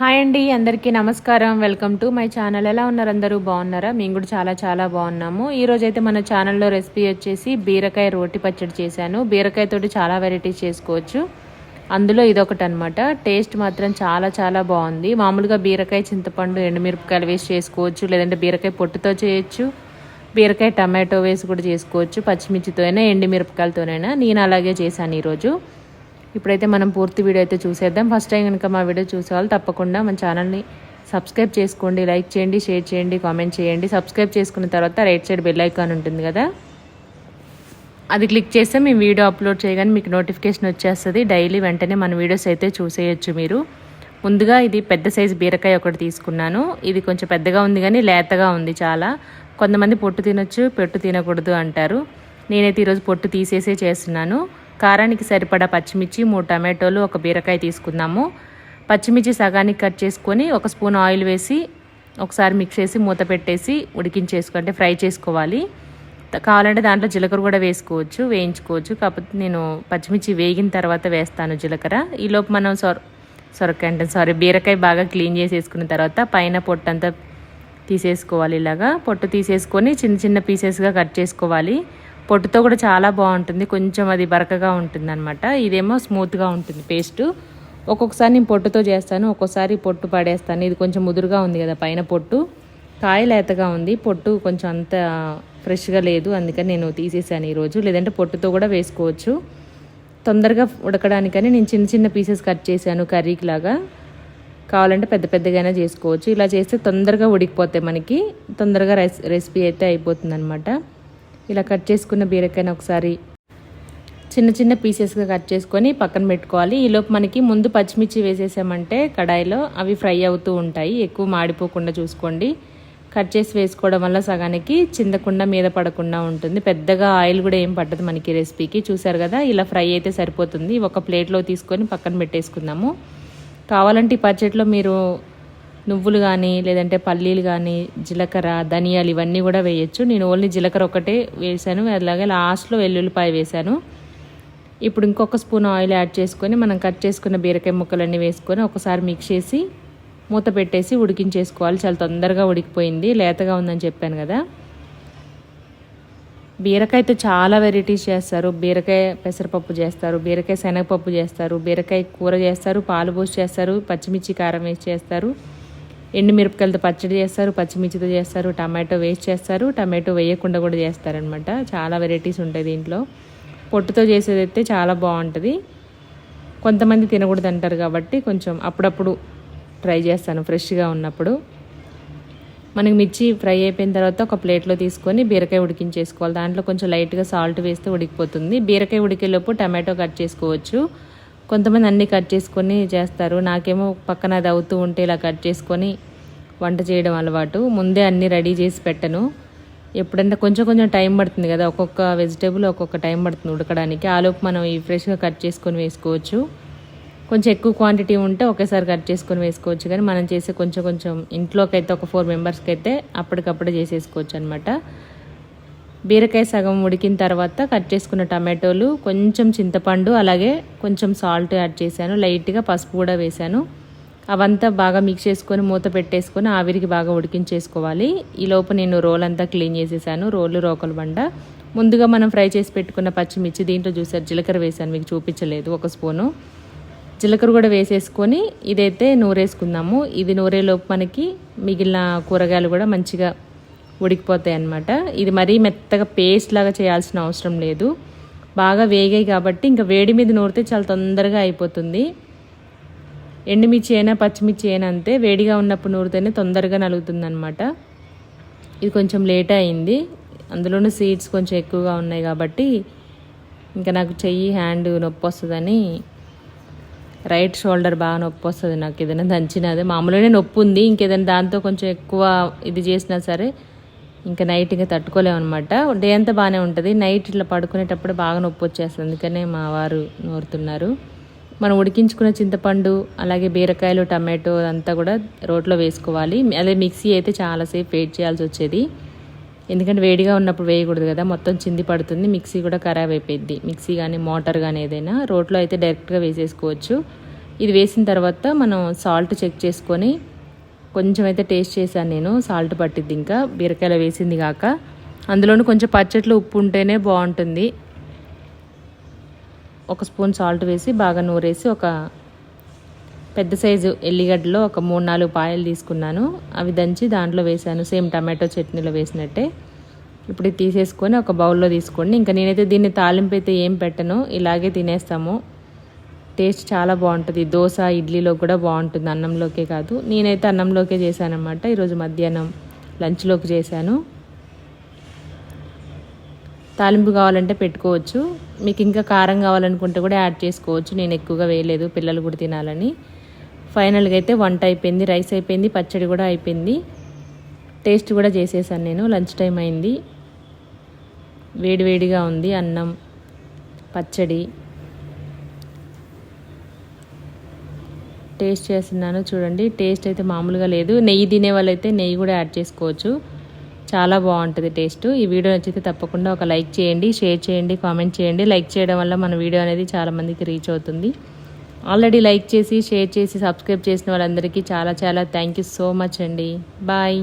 Hi అండి అందరికీ నమస్కారం. Welcome to my channel. ఎలా ఉన్నారు అందరూ? బాగున్నారా? మేము కూడా చాలా చాలా బాగున్నాము. ఈరోజు అయితే మన ఛానల్లో రెసిపీ వచ్చేసి బీరకాయ రోటి పచ్చడి చేశాను. బీరకాయతోటి చాలా వెరైటీస్ చేసుకోవచ్చు. అందులో ఇదొకటి అనమాట టేస్ట్ మాత్రం చాలా చాలా బాగుంది. మామూలుగా బీరకాయ చింతపండు ఎండుమిరపకాయలు వేసి చేసుకోవచ్చు. లేదంటే బీరకాయ పొట్టుతో చేయొచ్చు. బీరకాయ టమాటో వేసి కూడా చేసుకోవచ్చు. పచ్చిమిర్చితోనైనా ఎండుమిరపకాయలతోనైనా. నేను అలాగే చేశాను ఈరోజు. ఇప్పుడైతే మనం పూర్తి వీడియో అయితే చూసేద్దాం. ఫస్ట్ టైం కనుక మా వీడియో చూసేవాళ్ళు తప్పకుండా మన ఛానల్ని సబ్స్క్రైబ్ చేసుకోండి లైక్ చేయండి షేర్ చేయండి కామెంట్ చేయండి. సబ్స్క్రైబ్ చేసుకున్న తర్వాత రైట్ సైడ్ బెల్ ఐకాన్ ఉంటుంది కదా? అది క్లిక్ చేస్తే మేము వీడియో అప్లోడ్ చేయగానే మీకు నోటిఫికేషన్ వచ్చేస్తుంది. డైలీ వెంటనే మన వీడియోస్ అయితే చూసేయచ్చు మీరు. ముందుగా ఇది పెద్ద సైజు బీరకాయ ఒకటి తీసుకున్నాను. ఇది కొంచెం పెద్దగా ఉంది కానీ లేతగా ఉంది చాలా. కొంతమంది పొట్టు తినొచ్చు పెట్టు తినకూడదు అంటారు. నేనైతే ఈరోజు పొట్టు తీసేసే చేస్తున్నాను. కారానికి సరిపడా పచ్చిమిర్చి మూడు టమాటోలు ఒక బీరకాయ తీసుకుందాము. పచ్చిమిర్చి సగానికి కట్ చేసుకొని ఒక స్పూన్ ఆయిల్ వేసి ఒకసారి మిక్స్ చేసి మూత పెట్టేసి ఉడికించేసుకో అంటే ఫ్రై చేసుకోవాలి. కావాలంటే దాంట్లో జీలకర్ర కూడా వేసుకోవచ్చు వేయించుకోవచ్చు. కాకపోతే నేను పచ్చిమిర్చి వేగిన తర్వాత వేస్తాను జీలకర్ర. ఈలోపు మనం సొర సొరకాయ అంటే సారీ బీరకాయ బాగా క్లీన్ చేసేసుకున్న తర్వాత పైన పొట్టంతా తీసేసుకోవాలి ఇలాగా. పొట్టు తీసేసుకొని చిన్న చిన్న పీసెస్గా కట్ చేసుకోవాలి. పొట్టుతో కూడా చాలా బాగుంటుంది. కొంచెం అది బరకగా ఉంటుంది అనమాట ఇదేమో స్మూత్గా ఉంటుంది పేస్ట్. ఒక్కొక్కసారి నేను పొట్టుతో చేస్తాను ఒక్కోసారి పొట్టు పడేస్తాను. ఇది కొంచెం ముదురుగా ఉంది కదా పైన పొట్టు. కాయ లేతగా ఉంది. పొట్టు కొంచెం అంత ఫ్రెష్గా లేదు. అందుకని నేను తీసేసాను ఈరోజు. లేదంటే పొట్టుతో కూడా వేసుకోవచ్చు. తొందరగా ఉడకడానికని నేను చిన్న చిన్న పీసెస్ కట్ చేశాను కర్రీకి లాగా కావాలంటే పెద్ద పెద్దగానే చేసుకోవచ్చు. ఇలా చేస్తే తొందరగా ఉడికిపోతాయి మనకి. తొందరగా రెసిపీ అయితే అయిపోతుంది అనమాట ఇలా కట్ చేసుకున్న బీరకాయని ఒకసారి చిన్న చిన్న పీసెస్గా కట్ చేసుకొని పక్కన పెట్టుకోవాలి. ఈలోపు మనకి ముందు పచ్చిమిర్చి వేసేసామంటే కడాయిలో అవి ఫ్రై అవుతూ ఉంటాయి. ఎక్కువ మాడిపోకుండా చూసుకోండి. కట్ చేసి వేసుకోవడం వల్ల సగానికి చిందకుండా మీద పడకుండా ఉంటుంది. పెద్దగా ఆయిల్ కూడా ఏం పట్టదు మనకి రెసిపీకి. చూసారు కదా ఇలా ఫ్రై అయితే సరిపోతుంది. ఒక ప్లేట్లో తీసుకొని పక్కన పెట్టేసుకుందాము. కావాలంటే ఈ పచ్చట్లో మీరు నువ్వులు కానీ లేదంటే పల్లీలు కానీ జీలకర్ర ధనియాలు ఇవన్నీ కూడా వేయచ్చు. నేను ఓన్లీ జీలకర్ర ఒకటే వేసాను. అలాగే లాస్ట్లో వెల్లుల్లిపాయ వేసాను. ఇప్పుడు ఇంకొక స్పూన్ ఆయిల్ యాడ్ చేసుకొని మనం కట్ చేసుకున్న బీరకాయ ముక్కలన్నీ వేసుకొని ఒకసారి మిక్స్ చేసి మూత పెట్టేసి ఉడికించేసుకోవాలి. చాలా తొందరగా ఉడికిపోయింది. లేతగా ఉందని చెప్పాను కదా. బీరకాయతో చాలా వెరైటీస్ చేస్తారు. బీరకాయ పెసరపప్పు చేస్తారు బీరకాయ శనగపప్పు చేస్తారు బీరకాయ కూర చేస్తారు పాలు పోసి చేస్తారు పచ్చిమిర్చి కారం వేసి చేస్తారు. ఎండుమిరపకాయలతో పచ్చడి చేస్తారు పచ్చిమిర్చితో చేస్తారు టమాటో వేస్ట్ చేస్తారు. టమాటో వేయకుండా కూడా చేస్తారనమాట చాలా వెరైటీస్ ఉంటాయి దీంట్లో. పొట్టుతో చేసేది అయితే చాలా బాగుంటుంది. కొంతమంది తినకూడదు అంటారు కాబట్టి కొంచెం అప్పుడప్పుడు ట్రై చేస్తాను ఫ్రెష్గా ఉన్నప్పుడు. మనకి మిర్చి ఫ్రై అయిపోయిన తర్వాత ఒక ప్లేట్లో తీసుకొని బీరకాయ ఉడికించేసుకోవాలి. దాంట్లో కొంచెం లైట్గా సాల్ట్ వేస్తే ఉడికిపోతుంది. బీరకాయ ఉడికేలోపు టమాటో కట్ చేసుకోవచ్చు. కొంతమంది అన్నీ కట్ చేసుకొని చేస్తారు. నాకేమో పక్కన అది అవుతూ ఉంటే ఇలా కట్ చేసుకొని వంట చేయడం అలవాటు. ముందే అన్నీ రెడీ చేసి పెట్టను. ఎప్పుడంటే కొంచెం కొంచెం టైం పడుతుంది కదా ఒక్కొక్క వెజిటేబుల్ ఒక్కొక్క టైం పడుతుంది ఉడకడానికి. ఆలోపు మనం ఈ ఫ్రెష్గా కట్ చేసుకొని వేసుకోవచ్చు. కొంచెం ఎక్కువ క్వాంటిటీ ఉంటే ఒకేసారి కట్ చేసుకొని వేసుకోవచ్చు కానీ మనం చేసే కొంచెం కొంచెం ఇంట్లోకి అయితే ఒక ఫోర్ మెంబర్స్కి అయితే అప్పటికప్పుడే చేసేసుకోవచ్చు అనమాట బీరకాయ సగం ఉడికిన తర్వాత కట్ చేసుకున్న టమాటోలు కొంచెం చింతపండు అలాగే కొంచెం సాల్ట్ యాడ్ చేశాను. లైట్గా పసుపు కూడా వేశాను. అవంతా బాగా మిక్స్ చేసుకొని మూత పెట్టేసుకొని ఆవిరికి బాగా ఉడికించేసుకోవాలి. ఈ లోపు నేను రోల్ అంతా క్లీన్ చేసేసాను. రోలు రోకలు బండ ముందుగా మనం ఫ్రై చేసి పెట్టుకున్న పచ్చిమిర్చి దీంట్లో చూసారు జీలకర్ర వేసాను మీకు చూపించలేదు ఒక స్పూను. జీలకర్ర కూడా వేసేసుకొని ఇదైతే నూరేసుకుందాము. ఇది నూరేలోపు మనకి మిగిలిన కూరగాయలు కూడా మంచిగా ఉడికిపోతాయి అన్నమాట. ఇది మరీ మెత్తగా పేస్ట్ లాగా చేయాల్సిన అవసరం లేదు. బాగా వేగాయి కాబట్టి ఇంకా వేడి మీద నూరితే చాలా తొందరగా అయిపోతుంది. ఎండుమిర్చి అయినా పచ్చిమిర్చి అయినా అంతే వేడిగా ఉన్నప్పుడు నూరితేనే తొందరగా నలుగుతుంది అనమాట ఇది కొంచెం లేట్ అయింది. అందులోనూ సీడ్స్ కొంచెం ఎక్కువగా ఉన్నాయి కాబట్టి ఇంకా నాకు చెయ్యి హ్యాండ్ నొప్పి వస్తుందని రైట్ షోల్డర్ బాగా నొప్పి వస్తుంది నాకు. ఏదైనా దంచినది. మామూలుగానే నొప్పి ఉంది. ఇంకేదైనా దాంతో కొంచెం ఎక్కువ ఇది చేసినా సరే ఇంకా నైట్ ఇంకా తట్టుకోలేమన్నమాట. డే అంతా బాగానే ఉంటుంది. నైట్ ఇట్లా పడుకునేటప్పుడు బాగా నొప్పి వచ్చేస్తుంది. అందుకనే మా వారు నూరుతున్నారు. మనం ఉడికించుకున్న చింతపండు అలాగే బీరకాయలు టమాటో అంతా కూడా రోట్లో వేసుకోవాలి. అదే మిక్సీ అయితే చాలాసేపు వెయిట్ చేయాల్సి వచ్చేది. ఎందుకంటే వేడిగా ఉన్నప్పుడు వేయకూడదు కదా. మొత్తం చింది పడుతుంది. మిక్సీ కూడా ఖరాబ్ అయిపోయింది మిక్సీ కానీ మోటార్ కానీ ఏదైనా రోట్లో అయితే డైరెక్ట్గా వేసేసుకోవచ్చు. ఇది వేసిన తర్వాత మనం సాల్ట్ చెక్ చేసుకొని కొంచెం అయితే టేస్ట్ చేశాను నేను సాల్ట్ పట్టిద్ది ఇంకా బీరకాయలు వేసింది కాక. అందులోనూ కొంచెం పచ్చట్లు ఉప్పు ఉంటేనే బాగుంటుంది. ఒక స్పూన్ సాల్ట్ వేసి బాగా నూరేసి ఒక పెద్ద సైజు ఎల్లిగడ్డలో ఒక మూడు నాలుగు పాయలు తీసుకున్నాను. అవి దంచి దాంట్లో వేసాను సేమ్ టమాటో చట్నీలో వేసినట్టే. ఇప్పుడు తీసేసుకొని ఒక బౌల్లో తీసుకోండి. ఇంకా నేనైతే దీన్ని తాలింపు అయితే ఏం పెట్టను ఇలాగే తినేస్తాము. టేస్ట్ చాలా బాగుంటుంది. దోశ ఇడ్లీలో కూడా బాగుంటుంది. అన్నంలోకే కాదు. నేనైతే అన్నంలోకే చేశానమాట ఈరోజు మధ్యాహ్నం లంచ్లోకి చేశాను. తాలింపు కావాలంటే పెట్టుకోవచ్చు. మీకు ఇంకా కారం కావాలనుకుంటే కూడా యాడ్ చేసుకోవచ్చు. నేను ఎక్కువగా వేయలేదు. పిల్లలు కూడా తినాలని. ఫైనల్గా అయితే వంట అయిపోయింది. రైస్ అయిపోయింది. పచ్చడి కూడా అయిపోయింది. టేస్ట్ కూడా చేసేసాను నేను. లంచ్ టైం అయింది. వేడివేడిగా ఉంది. అన్నం పచ్చడి. టేస్ట్ చేస్తున్నాను చూడండి. టేస్ట్ అయితే మామూలుగా లేదు. నెయ్యి తినే వాళ్ళైతే నెయ్యి కూడా యాడ్ చేసుకోవచ్చు. చాలా బాగుంటుంది టేస్ట్. ఈ వీడియో నచ్చితే తప్పకుండా ఒక లైక్ చేయండి షేర్ చేయండి కామెంట్ చేయండి. లైక్ చేయడం వల్ల మన వీడియో అనేది చాలామందికి రీచ్ అవుతుంది. ఆల్రెడీ లైక్ చేసి షేర్ చేసి సబ్స్క్రైబ్ చేసిన వాళ్ళందరికీ చాలా చాలా థ్యాంక్ యూ సో మచ్ అండి. బాయ్.